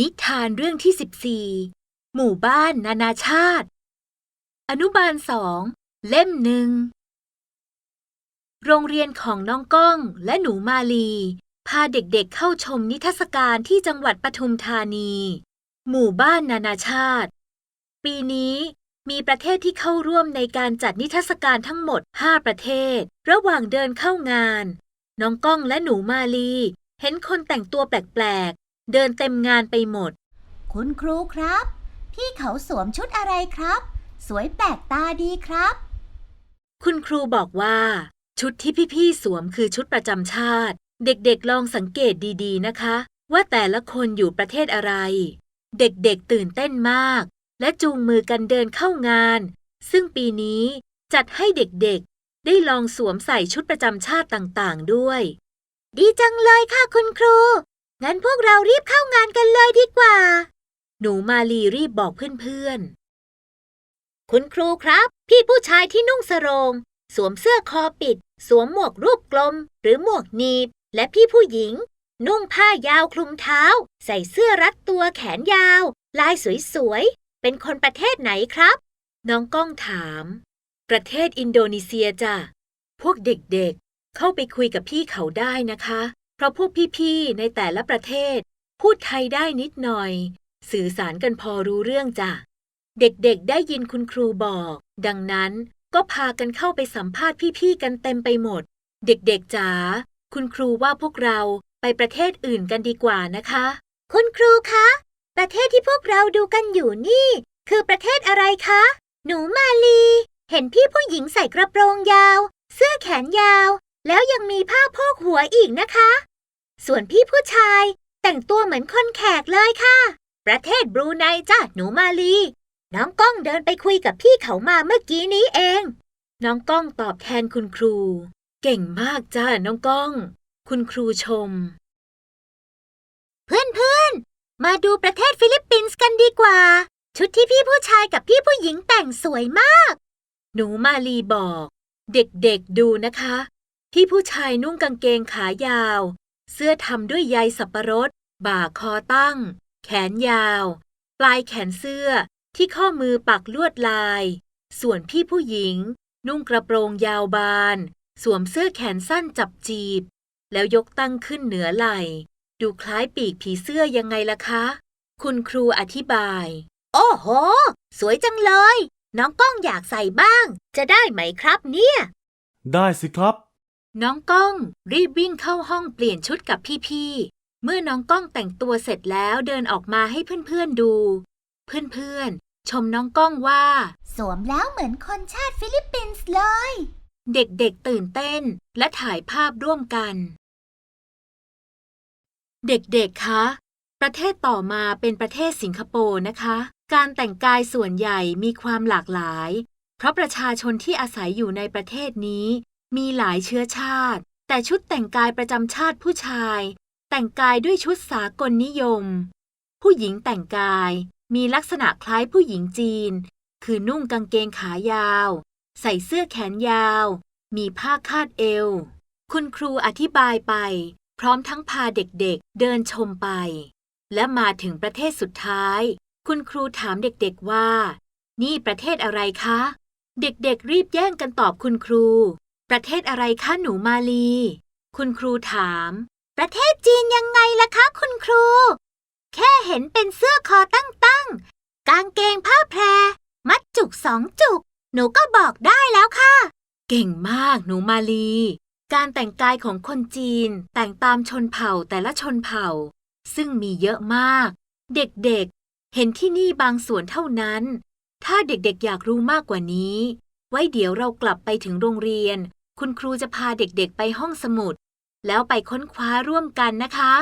นิทานเรื่องที่ 14 หมู่บ้านนานาชาติ อนุบาลสองเล่มหนึ่ง โรงเรียนของน้องก้องและหนูมาลี พาเด็กๆเข้าชมนิทรรศการที่จังหวัดปทุมธานี หมู่บ้านนานาชาติ ปีนี้มีประเทศที่เข้าร่วมในการจัดนิทรรศการทั้งหมด 5 ประเทศ ระหว่างเดินเข้างาน น้องก้องและหนูมาลี เห็นคนแต่งตัวแปลก เดินเต็มงานไปหมด คุณครูครับ พี่เขาสวมชุดอะไรครับ สวยแปลกตาดีครับ คุณครูบอกว่า ชุดที่พี่ๆสวมคือชุดประจำชาติ เด็กๆลองสังเกตดีๆนะคะ ว่าแต่ละคนอยู่ประเทศอะไร เด็กๆตื่นเต้นมาก และจูงมือกันเดินเข้างาน ซึ่งปีนี้จัดให้เด็กๆ ได้ลองสวมใส่ชุดประจำชาติต่างๆด้วย ดีจังเลยค่ะคุณครู งั้นพวกเรารีบเข้างานกันเลยดีกว่า หนูมาลีรีบบอกเพื่อนๆ คุณครูครับ พี่ผู้ชายที่นุ่งสรง สวมเสื้อคอปิด สวมหมวกรูปกลม หรือหมวกหนีบ และพี่ผู้หญิง นุ่งผ้ายาวคลุมเท้า ใส่เสื้อรัดตัวแขนยาว ลายสวยๆ เป็นคนประเทศไหนครับ น้องก้องถาม ประเทศอินโดนีเซียจ้ะ พวกเด็กๆ เข้าไปคุยกับพี่เขาได้นะคะ ราะพวกพี่ๆ ในแต่ละประเทศ พูดไทยได้นิดหน่อย สื่อสารกันพอรู้เรื่องจ้ะ เด็กๆ ได้ยินคุณครูบอก ดังนั้นก็พากันเข้าไปสัมภาษณ์พี่ๆ กันเต็มไปหมด เด็กๆจ๋า คุณครูว่าพวกเราไปประเทศอื่นกันดีกว่านะคะ คุณครูคะ ประเทศที่พวกเราดูกันอยู่นี่ คือประเทศอะไรคะ หนูมาลี เห็นพี่ผู้หญิงใส่กระโปรงยาว เสื้อแขนยาว แล้วยังมีผ้าโพกหัวอีกนะคะ ส่วนพี่ผู้ชาย แต่งตัวเหมือนคนแขกเลยค่ะ ประเทศบรูไนจ้ะหนูมาลี น้องก้องเดินไปคุยกับพี่เขามาเมื่อกี้นี้เอง น้องก้องตอบแทนคุณครู เก่งมากจ้าน้องก้อง คุณครูชม เพื่อนๆมาดูประเทศฟิลิปปินส์กันดีกว่า ชุดที่พี่ผู้ชายกับพี่ผู้หญิงแต่งสวยมาก หนูมาลีบอก เด็กๆดูนะคะ พี่ผู้ชายนุ่งกางเกงขายาว เสื้อทำด้วยใยสับปะรด บ่าคอตั้ง แขนยาว ปลายแขนเสื้อที่ข้อมือปักลวดลาย ส่วนพี่ผู้หญิง นุ่งกระโปรงยาวบาน สวมเสื้อแขนสั้นจับจีบ แล้วยกตั้งขึ้นเหนือไหล่ ดูคล้ายปีกผีเสื้อยังไงล่ะคะ คุณครูอธิบาย โอ้โห สวยจังเลย น้องก้องอยากใส่บ้าง จะได้ไหมครับเนี่ย ได้สิครับ น้องก้องรีบวิ่งเข้าห้องเปลี่ยนชุดกับพี่ๆ เมื่อน้องก้องแต่งตัวเสร็จแล้วเดินออกมาให้เพื่อนๆดู เพื่อนๆ ชมน้องก้องว่า สวมแล้วเหมือนคนชาติฟิลิปปินส์เลย เด็กๆตื่นเต้นและถ่ายภาพร่วมกัน เด็กๆ คะ ประเทศต่อมาเป็นประเทศสิงคโปร์นะคะ การแต่งกายส่วนใหญ่มีความหลากหลาย เพราะประชาชนที่อาศัยอยู่ในประเทศนี้ มีหลายเชื้อชาติ แต่ชุดแต่งกายประจำชาติผู้ชาย แต่งกายด้วยชุดสากลนิยม ผู้หญิงแต่งกายมีลักษณะคล้ายผู้หญิงจีน คือนุ่งกางเกงขายาว ใส่เสื้อแขนยาว มีผ้าคาดเอว คุณครูอธิบายไป พร้อมทั้งพาเด็กๆเดินชมไป และมาถึงประเทศสุดท้าย คุณครูถามเด็กๆว่า นี่ประเทศอะไรคะ เด็กๆรีบแย่งกันตอบคุณครู ประเทศอะไรคะหนูมาลี คุณครูถาม ประเทศจีนยังไงล่ะคะ คุณครู แค่เห็นเป็นเสื้อคอตั้งๆ กางเกงผ้าแพร มัดจุกสองจุก หนูก็บอกได้แล้วค่ะ เก่งมากหนูมาลี การแต่งกายของคนจีนแต่งตามชนเผ่าแต่ละชนเผ่า ซึ่งมีเยอะมาก เด็กๆ เห็นที่นี่บางส่วนเท่านั้น ถ้าเด็กๆอยากรู้มากกว่านี้ ไว้เดี๋ยวเรากลับไปถึงโรงเรียน คุณครูจะพาเด็กๆไปห้องสมุด แล้วไปค้นคว้าร่วมกันนะคะ